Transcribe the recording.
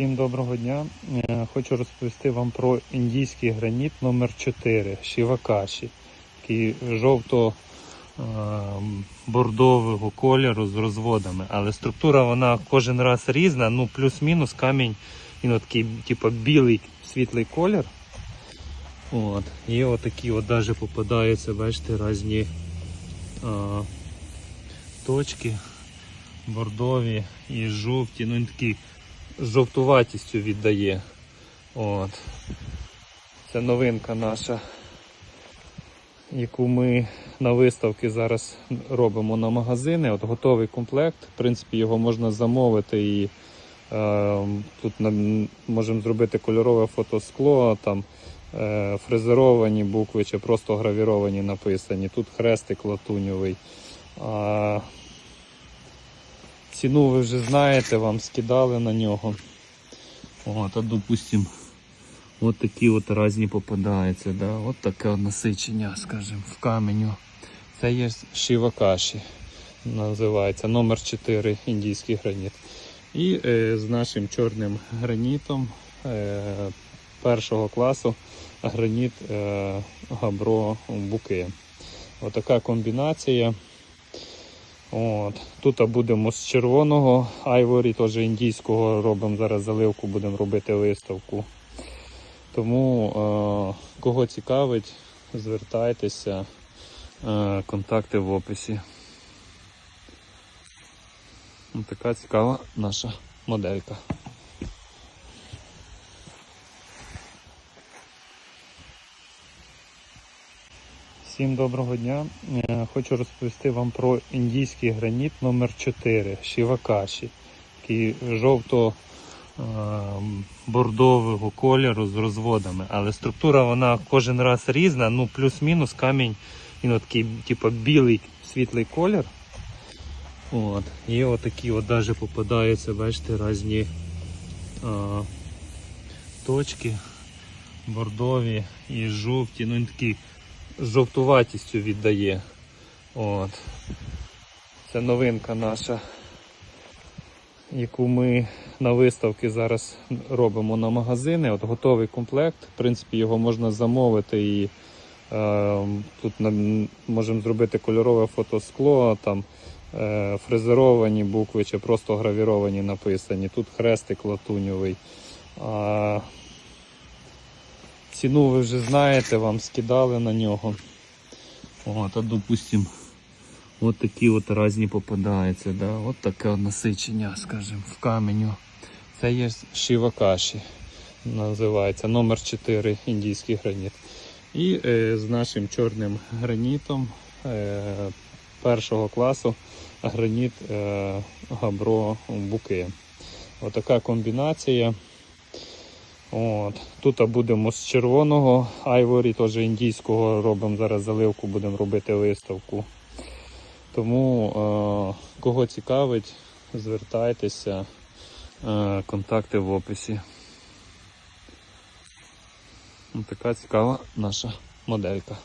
Всім доброго дня. Е, Хочу розповісти вам про індійський граніт номер 4 Шівакаші, який жовто-бордового кольору з розводами. Але структура вона кожен раз різна, ну плюс-мінус камінь, він такий, типу, білий світлий колір. От. І отакі от даже попадаються, бачите, різні а, точки бордові і жовті, ну він такий жовтуватістю віддає. От. Це новинка наша, яку ми на виставки зараз робимо на магазини. От готовий комплект. В принципі, його можна замовити і е, тут можемо зробити кольорове фотоскло, там е, фрезеровані букви чи просто гравіровані написані. Тут хрестик латуньовий. Ціну ви вже знаєте, вам скидали на нього. От, а допустим, от такі от різні попадаються. Да? От таке насичення, скажімо, в каменю. Це є шивакаші, називається номер 4 індійський граніт. І е, з нашим чорним гранітом е, першого класу граніт е, Габро Буке. Отака комбінація. От. Тут будемо з червоного айворі, теж індійського робимо зараз заливку, будемо робити виставку. Тому е, кого цікавить, звертайтеся, е, контакти в описі. Ось така цікава наша моделька. Всім доброго дня. Е, Хочу розповісти вам про індійський граніт номер 4 Шівакаші, який жовто-бордового кольору з розводами. Але структура вона кожен раз різна, ну плюс-мінус камінь, він такий, типу, білий світлий колір. От. І отакі от даже попадаються, бачите, різні а, точки бордові і жовті, ну він такий жовтуватістю віддає. От. Це новинка наша, яку ми на виставки зараз робимо на магазини. От Готовий комплект. В принципі, його можна замовити і е, тут можемо зробити кольорове фотоскло, там е, фрезеровані букви чи просто гравіровані написані. Тут хрестик латуньовий. Ціну ви вже знаєте, вам скидали на нього. От, а допустим, от такі от різні попадаються. Да? От таке насичення, скажімо, в каменю. Це є шивакаші, називається номер 4 індійський граніт. І е, з нашим чорним гранітом е, першого класу граніт е, Габро Буке. Отака комбінація. От. Тут будемо з червоного айворі, теж індійського робимо зараз заливку, будемо робити виставку. Тому е, кого цікавить, звертайтеся, е, контакти в описі. Ось така цікава наша моделька.